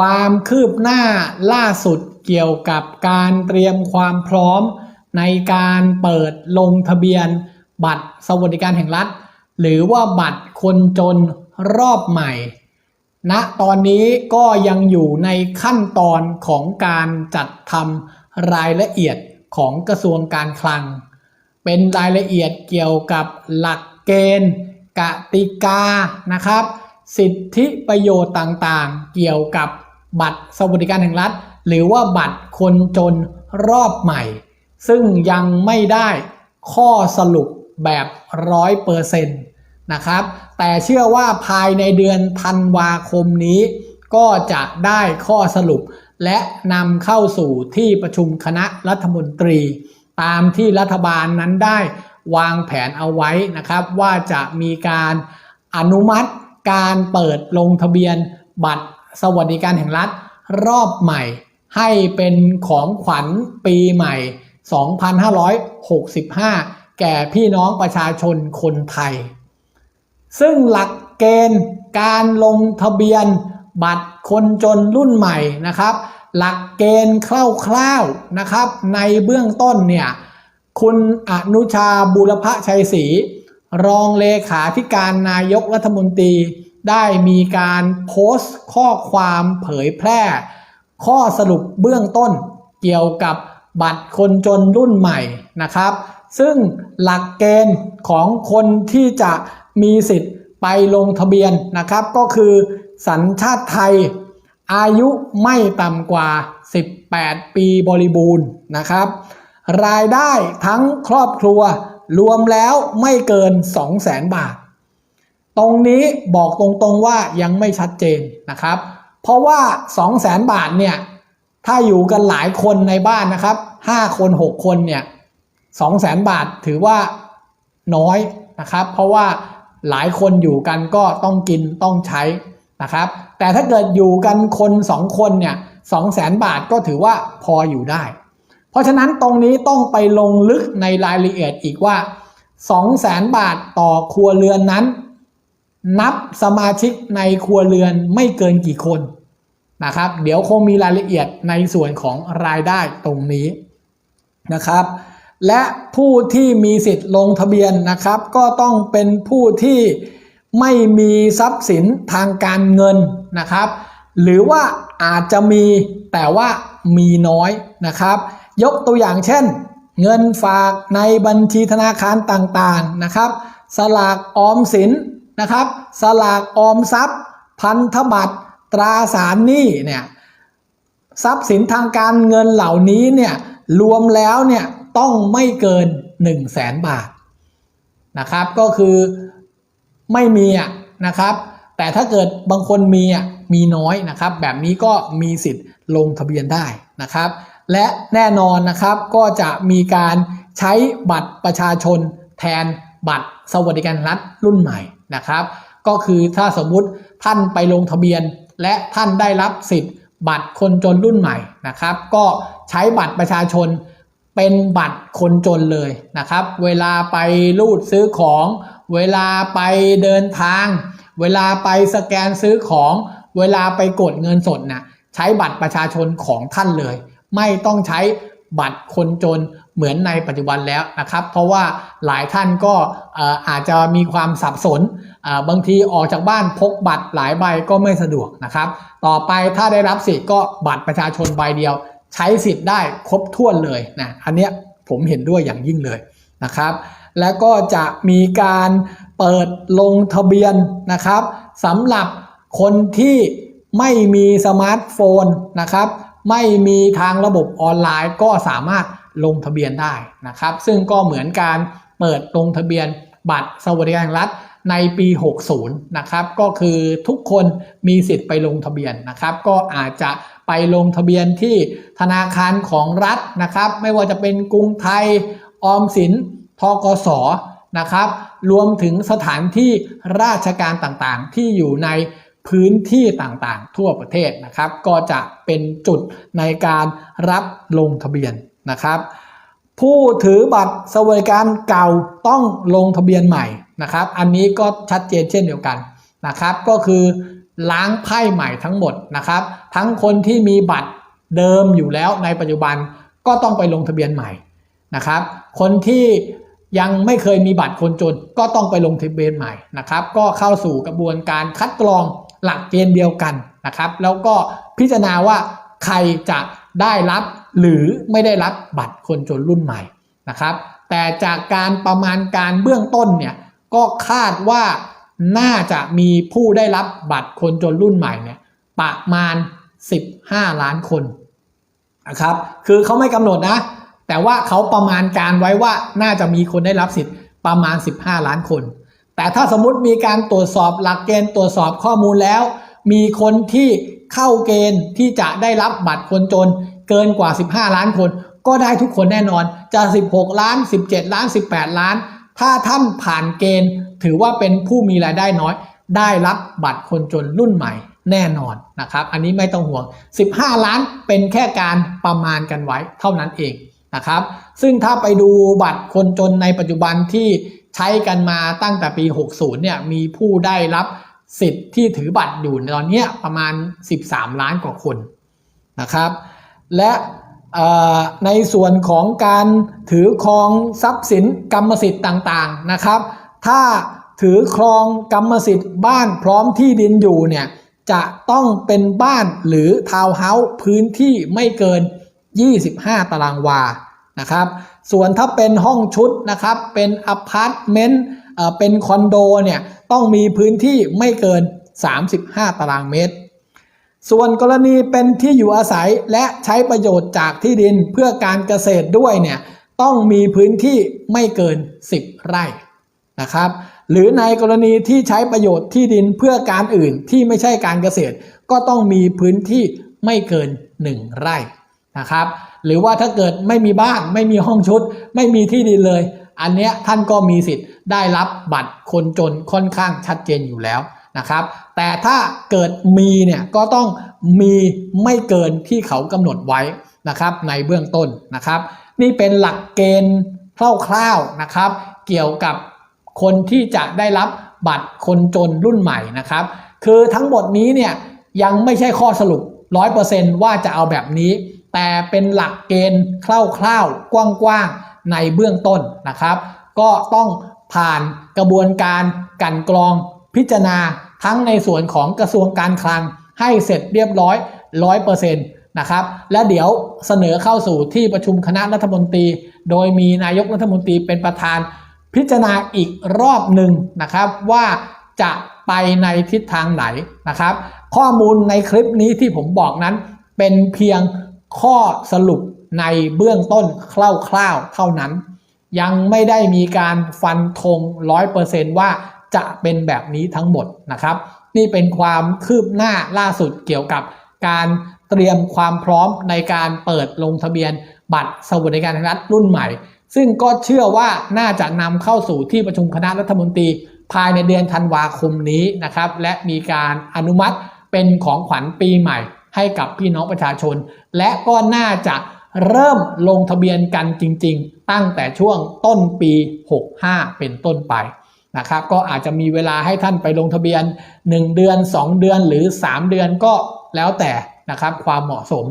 ความคืบหน้าล่าสุดเกี่ยวกับการเตรียมความพร้อม ในการเปิดลงทะเบียน บัตรสวัสดิการแห่งรัฐ หรือว่าบัตรคนจนรอบใหม่ณตอนนี้ก็ยังอยู่ในขั้นตอนของการจัดทำรายละเอียดของกระทรวงการคลัง เป็นรายละเอียดเกี่ยวกับหลักเกณฑ์ กติกานะครับ สิทธิประโยชน์ต่างๆ เกี่ยวกับ บัตรสวัสดิการแห่งรัฐ หรือว่าบัตรคนจนรอบใหม่ ซึ่งยังไม่ได้ข้อสรุปแบบร้อยเปอร์เซ็นต์นะครับแต่เชื่อว่าภายในเดือนธันวาคมนี้ ก็จะได้ข้อสรุป และนำเข้าสู่ที่ประชุมคณะรัฐมนตรี ตามที่รัฐบาลนั้นได้วางแผนเอาไว้นะครับ ว่าจะมีการอนุมัติการเปิดลงทะเบียนบัตร สวัสดิการแห่งรัฐรอบใหม่ ให้เป็นของขวัญปีใหม่ 2565 แก่พี่น้องประชาชนคนไทย ซึ่งหลักเกณฑ์การลงทะเบียนบัตรคนจนรุ่นใหม่นะครับ หลักเกณฑ์คร่าวๆนะครับ ในเบื้องต้นเนี่ยคุณอนุชาบุรพชัยศรีรองเลขาธิการนายกรัฐมนตรี ได้มีการโพสต์ข้อความเผยแพร่ ข้อสรุปเบื้องต้นเกี่ยวกับบัตรคนจนรุ่นใหม่นะครับ ซึ่งหลักเกณฑ์ของคนที่จะมีสิทธิ์ไปลงทะเบียนนะครับ ก็คือสัญชาติไทย อายุไม่ต่ำกว่า 18 ปีบริบูรณ์นะครับ รายได้ทั้งครอบครัวรวมแล้วไม่เกิน 200,000 บาท ตรงนี้บอกตรงๆว่ายังไม่ชัดเจนนะครับ เพราะว่า 200,000บาทเนี่ยถ้าอยู่กันหลายคนในบ้านนะครับ 5 คน 6 คนเนี่ย200,000บาทถือว่าน้อยนะครับ เพราะว่าหลายคนอยู่กันก็ต้องกินต้องใช้นะครับ แต่ถ้าเกิดอยู่กันคน 2 คนเนี่ย200,000บาทก็ถือว่าพออยู่ได้ เพราะฉะนั้นตรงนี้ต้องไปลงลึกในรายละเอียดอีกว่า 200,000บาทต่อครัวเรือนนั้น นับสมาชิกในครัวเรือนไม่เกินกี่คนนะครับ เดี๋ยวคงมีรายละเอียดในส่วนของรายได้ตรงนี้นะครับ และผู้ที่มีสิทธิ์ลงทะเบียนนะครับ ก็ต้องเป็นผู้ที่ไม่มีทรัพย์สินทางการเงินนะครับ หรือว่าอาจจะมีแต่ว่ามีน้อยนะครับ ยกตัวอย่างเช่น เงินฝากในบัญชีธนาคารต่างๆนะครับ สลากออมสิน นะครับ สลากออมทรัพย์ พันธบัตรตราสารหนี้เนี่ยทรัพย์สินทางการเงินเหล่านี้เนี่ยรวมแล้วเนี่ยต้องไม่เกิน 1 0 0 0 0แสนบาทนะครับ ก็คือไม่มีอะนะครับ แต่ถ้าเกิดบางคนมีอะมีน้อยนะครับ แบบนี้ก็มีสิทธิ์ลงทะเบียนได้นะครับ และแน่นอนนะครับก็จะมีการใช้บัตรประชาชนแทนบัตรสวัสดิการรัฐรุ่นใหม่ นะครับ ก็คือถ้าสมมุติท่านไปลงทะเบียน และท่านได้รับสิทธิ์ บัตรคนจนรุ่นใหม่นะครับ ก็ใช้บัตรประชาชนเป็นบัตรคนจนเลยนะครับ เวลาไปรูดซื้อของ เวลาไปเดินทาง เวลาไปสแกนซื้อของ เวลาไปกดเงินสดนะ่ะใช้บัตรประชาชนของท่านเลย ไม่ต้องใช้บัตรคนจน เหมือนในปัจจุบันแล้วนะครับ เพราะว่าหลายท่านก็อาจจะมีความสับสน บางทีออกจากบ้านพกบัตรหลายใบก็ไม่สะดวกนะครับ ต่อไปถ้าได้รับสิทธิ์ก็บัตรประชาชนใบเดียว ใช้สิทธิ์ได้ครบถ้วนเลยนะ อันเนี้ยผมเห็นด้วยอย่างยิ่งเลยนะครับ แล้วก็จะมีการเปิดลงทะเบียนนะครับสำหรับคนที่ไม่มีสมาร์ทโฟนนะครับ ไม่มีทางระบบออนไลน์ก็สามารถ ลงทะเบียนได้นะครับ ซึ่งก็เหมือนการเปิดลงทะเบียนบัตรสวัสดิการแห่งรัฐในปี 60 นะครับ ก็คือทุกคนมีสิทธิ์ไปลงทะเบียนนะครับ ก็อาจจะไปลงทะเบียนที่ธนาคารของรัฐนะครับ ไม่ว่าจะเป็นกรุงไทย ออมสิน ทกส นะครับ รวมถึงสถานที่ราชการต่างๆ ที่อยู่ในพื้นที่ต่างๆ ทั่วประเทศนะครับ ก็จะเป็นจุดในการรับลงทะเบียน นะครับ ผู้ถือบัตรสวัสดิการเก่าต้องลงทะเบียนใหม่นะครับ อันนี้ก็ชัดเจนเช่นเดียวกันนะครับ ก็คือล้างไพ่ใหม่ทั้งหมดนะครับ ทั้งคนที่มีบัตรเดิมอยู่แล้วในปัจจุบันก็ต้องไปลงทะเบียนใหม่นะครับ คนที่ยังไม่เคยมีบัตรคนจนก็ต้องไปลงทะเบียนใหม่นะครับ ก็เข้าสู่กระบวนการคัดกรองหลักเกณฑ์เดียวกันนะครับ แล้วก็พิจารณาว่าใครจะได้รับ หรือไม่ได้รับบัตรคนจนรุ่นใหม่นะครับ แต่จากการประมาณการเบื้องต้นเนี่ยก็คาดว่าน่าจะมีผู้ได้รับบัตรคนจนรุ่นใหม่เนี่ยประมาณ 15 ล้านคนนะครับ คือเขาไม่กำหนดนะ แต่ว่าเขาประมาณการไว้ว่าน่าจะมีคนได้รับสิทธิ์ประมาณ 15 ล้านคน แต่ถ้าสมมติมีการตรวจสอบหลักเกณฑ์ตรวจสอบข้อมูลแล้ว มีคนที่เข้าเกณฑ์ที่จะได้รับบัตรคนจน เกินกว่า 15 ล้านคน ก็ได้ทุกคนแน่นอนจะ 16 ล้าน 17 ล้าน 18 ล้าน ถ้าท่านผ่านเกณฑ์ ถือว่าเป็นผู้มีรายได้น้อย ได้รับบัตรคนจนรุ่นใหม่แน่นอนนะครับ อันนี้ไม่ต้องห่วง 15 ล้านเป็นแค่การประมาณกันไว้เท่านั้นเองนะครับ ซึ่งถ้าไปดูบัตรคนจนในปัจจุบันที่ใช้กันมาตั้งแต่ปี 60 เนี่ย มีผู้ได้รับสิทธิ์ที่ถือบัตรอยู่ตอนนี้ประมาณ 13 ล้านกว่าคนนะครับ และในส่วนของการถือครองทรัพย์สินกรรมสิทธิ์ต่างๆนะครับ ถ้าถือครองกรรมสิทธิ์บ้านพร้อมที่ดินอยู่เนี่ยจะต้องเป็นบ้านหรือทาวน์เฮาส์พื้นที่ไม่เกิน 25 ตารางวานะครับ ส่วนถ้าเป็นห้องชุดนะครับ เป็นอพาร์ตเมนต์เป็นคอนโดเนี่ยต้องมีพื้นที่ไม่เกิน 35 ตารางเมตร ส่วนกรณีเป็นที่อยู่อาศัยและใช้ประโยชน์จากที่ดินเพื่อการเกษตรด้วยเนี่ยต้องมีพื้นที่ไม่เกิน 10 ไร่นะครับ หรือในกรณีที่ใช้ประโยชน์ที่ดินเพื่อการอื่นที่ไม่ใช่การเกษตร ก็ต้องมีพื้นที่ไม่เกิน 1 ไร่นะครับ หรือว่าถ้าเกิดไม่มีบ้านไม่มีห้องชุด ไม่มีที่ดินเลย อันเนี้ยท่านก็มีสิทธิ์ได้รับบัตรคนจนค่อนข้างชัดเจนอยู่แล้ว นะครับ แต่ถ้าเกิดมีเนี่ยก็ต้องมีไม่เกินที่เขากำหนดไว้นะครับในเบื้องต้นนะครับ นี่เป็นหลักเกณฑ์คร่าวๆนะครับ เกี่ยวกับคนที่จะได้รับบัตรคนจนรุ่นใหม่นะครับ คือทั้งหมดนี้เนี่ยยังไม่ใช่ข้อสรุป 100%ว่าจะเอาแบบนี้ แต่เป็นหลักเกณฑ์คร่าวๆ กว้างๆ ในเบื้องต้นนะครับ ก็ต้องผ่านกระบวนการกันกรอง พิจารณาทั้งในส่วนของกระทรวงการคลังให้เสร็จเรียบร้อย100%นต์นะครับ และเดี๋ยวเสนอเข้าสู่ที่ประชุมคณะรัฐมนตรี โดยมีนายกรัฐมนตรีเป็นประธาน พิจารณาอีกรอบหนึ่งนะครับว่าจะไปในทิศทางไหนนะครับ ข้อมูลในคลิปนี้ที่ผมบอกนั้น เป็นเพียงข้อสรุปในเบื้องต้นคร่าวๆเท่านั้น ยังไม่ได้มีการฟันธงร้อยเปอร์เซนว่า จะเป็นแบบนี้ทั้งหมดนะครับ นี่เป็นความคืบหน้าล่าสุดเกี่ยวกับการเตรียมความพร้อมในการเปิดลงทะเบียนบัตรสวัสดิการแห่งรัฐรุ่นใหม่ ซึ่งก็เชื่อว่าน่าจะนำเข้าสู่ที่ประชุมคณะรัฐมนตรี ภายในเดือนธันวาคมนี้นะครับ และมีการอนุมัติเป็นของขวัญปีใหม่ ให้กับพี่น้องประชาชน และก็น่าจะเริ่มลงทะเบียนกันจริง ๆ ตั้งแต่ช่วงต้นปี 65 เป็นต้นไป นะครับก็อาจจะมีเวลาให้ท่านไปลงทะเบียน 1 เดือน 2 เดือนหรือ 3 เดือนก็แล้วแต่นะครับความเหมาะสม